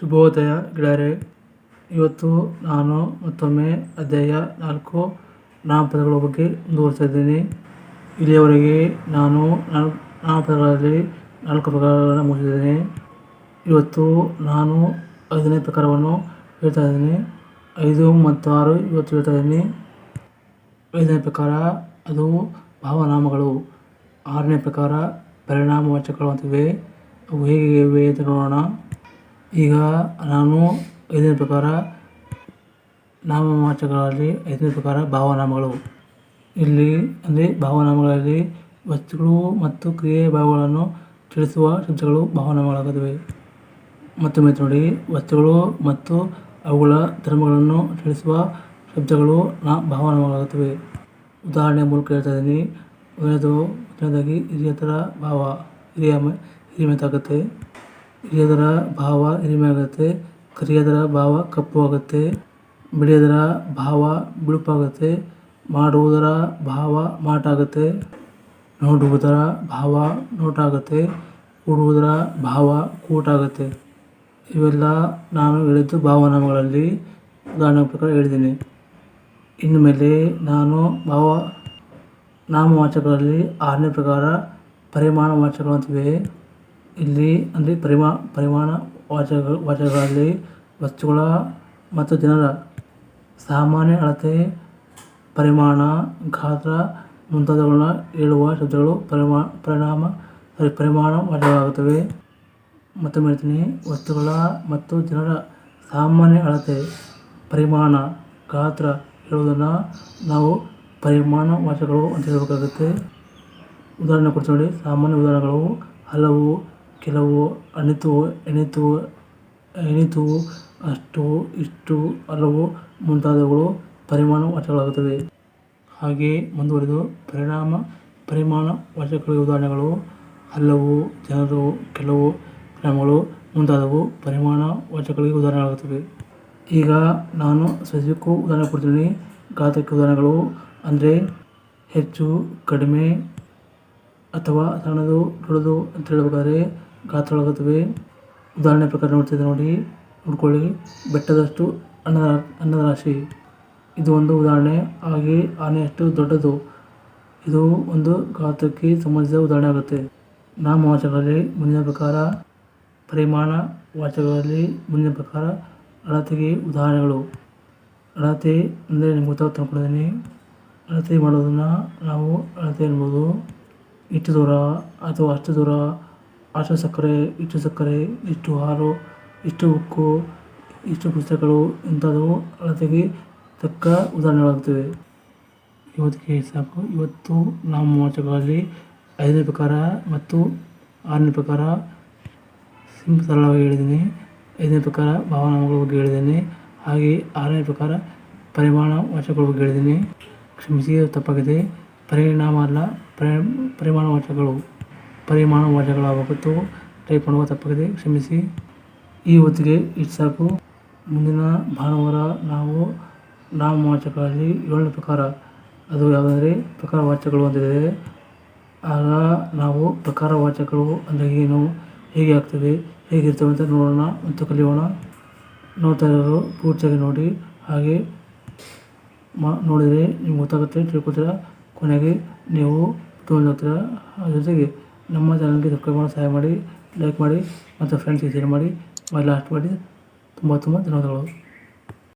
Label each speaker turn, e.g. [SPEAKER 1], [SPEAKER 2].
[SPEAKER 1] ಶುಭೋದಯ ಗೆಳೆಯರೆ ಇವತ್ತು ನಾನು ಮತ್ತೊಮ್ಮೆ ಅಧ್ಯಾಯ ನಾಲ್ಕು ನಾಮಪದಗಳ ಬಗ್ಗೆ ಮುಂದುವರಿಸ್ತಾ ಇದ್ದೀನಿ. ಇಲ್ಲಿಯವರೆಗೆ ನಾನು ನಾಲ್ಕು ನಾಮಪದಗಳಲ್ಲಿ ನಾಲ್ಕು ಪ್ರಕಾರಗಳನ್ನು ಮುಗಿಸಿದ್ದೇನೆ. ಇವತ್ತು ನಾನು ಐದನೇ ಪ್ರಕಾರವನ್ನು ಹೇಳ್ತಾ ಇದ್ದೀನಿ. ಐದು ಮತ್ತು ಆರು ಇವತ್ತು ಹೇಳ್ತಾ ಇದ್ದೀನಿ. ಐದನೇ ಪ್ರಕಾರ ಅದು ಭಾವನಾಮಗಳು. ಆರನೇ ಪ್ರಕಾರ ಪರಿಣಾಮವಾಚಕಗಳು ಅಂತಿವೆ ಅವು ಹೇಗೆ ಇವೆ ಅಂತ ನೋಡೋಣ. ಈಗ ನಾನು ಐದನೇ ಪ್ರಕಾರ ನಾಮವಾಚಕಗಳಲ್ಲಿ ಐದನೇ ಪ್ರಕಾರ ಭಾವನಾಮಗಳು. ಇಲ್ಲಿ ಅಂದರೆ ಭಾವನಾಮಗಳಲ್ಲಿ ವಸ್ತುಗಳು ಮತ್ತು ಕ್ರಿಯೆ ಭಾವಗಳನ್ನು ತಿಳಿಸುವ ಶಬ್ದಗಳು ಭಾವನಾಮಗಳಾಗುತ್ತವೆ ಮತ್ತೊಮ್ಮೆ ನೋಡಿ, ವಸ್ತುಗಳು ಮತ್ತು ಅವುಗಳ ಧರ್ಮಗಳನ್ನು ತಿಳಿಸುವ ಶಬ್ದಗಳು ನಾ ಭಾವನಾಮಗಳಾಗುತ್ತವೆ ಉದಾಹರಣೆ ಮೂಲಕ ಹೇಳ್ತಾ ಇದ್ದೀನಿ. ಮೊದಲನೇದು, ಮೊದಲನೇದಾಗಿ ಹಿರಿಯತರ ಭಾವ, ಹಿರಿಯ ಹಿರಿಮೆತಾಗುತ್ತೆ ಹಿರಿಯದರ ಭಾವ ಹಿರಿಮೆ ಆಗುತ್ತೆ ಕರಿಯದರ ಭಾವ ಕಪ್ಪು ಆಗುತ್ತೆ ಬಿಳಿಯದರ ಭಾವ ಬಿಳುಪಾಗುತ್ತೆ, ಮಾಡುವುದರ ಭಾವ ಮಾಟಾಗುತ್ತೆ, ನೋಡುವುದರ ಭಾವ ನೋಟಾಗುತ್ತೆ, ಕೂಡುವುದರ ಭಾವ ಕೂಟಾಗುತ್ತೆ. ಇವೆಲ್ಲ ನಾನು ಹೇಳಿದ್ದು ಭಾವನಾಮಗಳಲ್ಲಿ ಉದಾಹರಣೆ ಪ್ರಕಾರ ಹೇಳಿದ್ದೀನಿ. ಇನ್ನು ಮೇಲೆ ನಾನು ಭಾವ ನಾಮವಾಚಕಗಳಲ್ಲಿ ಆರನೇ ಪ್ರಕಾರ ಪರಿಮಾಣ ಅಂತಿವೆ ಇಲ್ಲಿ ಅಂದರೆ ಪರಿಮಾ ಪರಿಮಾಣ ವಾಚಕ, ವಾಚಕಗಳಲ್ಲಿ ವಸ್ತುಗಳ ಮತ್ತು ಜನರ ಸಾಮಾನ್ಯ ಅಳತೆ, ಪರಿಮಾಣ, ಗಾತ್ರ ಮುಂತಾದವುಗಳನ್ನ ಹೇಳುವ ಶಬ್ದಗಳು ಪರಿಮಾ ಪರಿಣಾಮ ಸಾರಿ ಪರಿಮಾಣ ವಾಚಕಗಳಾಗುತ್ತವೆ. ಮತ್ತೊಮ್ಮೆ ಹೇಳ್ತೀನಿ, ವಸ್ತುಗಳ ಮತ್ತು ಜನರ ಸಾಮಾನ್ಯ ಅಳತೆ, ಪರಿಮಾಣ, ಗಾತ್ರ ಹೇಳುವುದನ್ನು ನಾವು ಪರಿಮಾಣ ವಾಚಗಳು ಅಂತ ಹೇಳಬೇಕಾಗುತ್ತೆ. ಉದಾಹರಣೆ ಕೊಡ್ತೀನಿ ನೋಡಿ, ಸಾಮಾನ್ಯ ಉದಾಹರಣೆಗಳು, ಹಲವು ಕೆಲವು ಅಣಿತು ಎಣಿತು ಎಣಿತು ಅಷ್ಟು, ಇಷ್ಟು ಹಲವು ಮುಂತಾದವುಗಳು ಪರಿಮಾಣ ವಾಚಕಗಳಾಗುತ್ತವೆ ಹಾಗೆ ಮುಂದುವರೆದು ಪರಿಣಾಮ ಪರಿಮಾಣ ವಾಚಕಗಳಿಗೆ ಉದಾಹರಣೆಗಳು ಹಲವು ಜನರು, ಕೆಲವು ಕ್ರಮಗಳು ಮುಂತಾದವು ಪರಿಮಾಣ ವಾಚಕಗಳಿಗೆ ಉದಾಹರಣೆಗಳಾಗುತ್ತವೆ. ಈಗ ನಾನು ಸಸ್ಯಕ್ಕೂ ಉದಾಹರಣೆ ಕೊಡ್ತೀನಿ. ಗಾತ್ರಕ್ಕೆ ಉದಾಹರಣೆಗಳು ಅಂದರೆ ಹೆಚ್ಚು, ಕಡಿಮೆ ಅಥವಾ ಸಣ್ಣದು, ದೊಡ್ಡದು ಅಂತ ಹೇಳಬೇಕಾದ್ರೆ ಗಾತ್ರಗಳಾಗುತ್ತವೆ ಉದಾಹರಣೆ ಪ್ರಕಾರ ನೋಡ್ತಿದ್ದೆ ನೋಡಿ, ನೋಡ್ಕೊಳ್ಳಿ. ಬೆಟ್ಟದಷ್ಟು ಅನ್ನದ ಅನ್ನದ ರಾಶಿ. ಇದು ಒಂದು ಉದಾಹರಣೆ. ಹಾಗೆ ಆನೆಯಷ್ಟು ದೊಡ್ಡದು. ಇದು ಒಂದು ಗಾತ್ರಕ್ಕೆ ಸಂಬಂಧಿಸಿದ ಉದಾಹರಣೆ ಆಗುತ್ತೆ. ನಾಮವಾಚಕಗಳಲ್ಲಿ ಮುಂದಿನ ಪ್ರಕಾರ ಪರಿಮಾಣ ವಾಚಕಗಳಲ್ಲಿ ಮುಂದಿನ ಪ್ರಕಾರ ಅಳತೆಗೆ ಉದಾಹರಣೆಗಳು. ಅಳತೆ ಅಂದರೆ ನಿಮ್ಗೆ ಗೊತ್ತಾಗುತ್ತೆ ಅಂದ್ಕೊಂಡಿದ್ದೀನಿ ಅಳತೆ ಮಾಡೋದನ್ನು ನಾವು ಅಳತೆ ಅನ್ಬೋದು ಇಷ್ಟು ದೂರ ಅಥವಾ ಅಷ್ಟು ದೂರ ಅಷ್ಟು ಸಕ್ಕರೆ ಇಷ್ಟು ಸಕ್ಕರೆ ಇಷ್ಟು ಹಾಲು ಇಷ್ಟು ಉಕ್ಕು, ಇಷ್ಟು ಪುಸ್ತಕಗಳು ಇಂಥದ್ದು ಅಳತೆಗೆ ತಕ್ಕ ಉದಾಹರಣೆಗಳಾಗ್ತವೆ. ಇವತ್ತಿಗೆ ಸಾಕು. ಇವತ್ತು ನಾಮವಾಚಕಗಳಲ್ಲಿ ಐದನೇ ಪ್ರಕಾರ ಮತ್ತು ಆರನೇ ಪ್ರಕಾರ ಸಿಂಪ್ ಸರಳವಾಗಿ ಹೇಳಿದ್ದೀನಿ. ಐದನೇ ಪ್ರಕಾರ ಭಾವನಾಮಗಳ ಬಗ್ಗೆ ಹೇಳಿದ್ದೀನಿ. ಹಾಗೆ ಆರನೇ ಪ್ರಕಾರ ಪರಿಮಾಣ ವಾಚಕಗಳ ಬಗ್ಗೆ ಹೇಳಿದ್ದೀನಿ. ಕ್ಷಮಿಸಿ ತಪ್ಪಾಗಿದೆ. ಪರಿಣಾಮ ಅಲ್ಲ, ಪರಿ, ಪರಿಮಾಣ ವಾಚಕಗಳು. ಪರಿಮಾಣ ವಾಚಕಗಳಾಗಬೇಕಿತ್ತು ಟೈಪ್ ಮಾಡುವ ತಪ್ಪಾಗಿದೆ ಕ್ಷಮಿಸಿ. ಈ ಹೊತ್ತಿಗೆ ಇಷ್ಟು ಸಾಕು. ಮುಂದಿನ ಭಾನುವಾರ ನಾವು ನಾಮವಾಚಕಗಳಲ್ಲಿ ಏಳನೇ ಪ್ರಕಾರ, ಅದು ಯಾವುದಂದರೆ ಪ್ರಕಾರ ವಾಚಕಗಳು ಅಂತಿದೆ. ಆಗ ನಾವು ಪ್ರಕಾರ ವಾಚಕಗಳು ಅಂದರೆ ಏನು, ಹೇಗೆ ಆಗ್ತದೆ, ಹೇಗಿರ್ತವೆ ಅಂತ ನೋಡೋಣ ಮತ್ತು ಕಲಿಯೋಣ. ನೋಡ್ತಾ ಇರೋರು ಪೂರ್ತಿಯಾಗಿ ನೋಡಿ. ಹಾಗೆ ಮಾ, ನೋಡಿದರೆ ನಿಮ್ಗೆ ಗೊತ್ತಾಗುತ್ತೆ ತಿಳ್ಕೊತೀರ ಕೊನೆಗೆ ನೀವು ತೊಗೊಂಡೋಗ್ತೀರ ಅದ್ರ ಜೊತೆಗೆ ನಮ್ಮ ಚಾನಲ್ಗೆ ಸಬ್ಸ್ಕ್ರೈಬ್ ಮಾಡಿ, ಸಹಾಯ ಮಾಡಿ ಲೈಕ್ ಮಾಡಿ, ಮತ್ತು ಫ್ರೆಂಡ್ಸಿಗೆ ಶೇರ್ ಮಾಡಿ. ಲಾಸ್ಟ್ ಮಾಡಿ ತುಂಬ ತುಂಬ ಧನ್ಯವಾದಗಳು.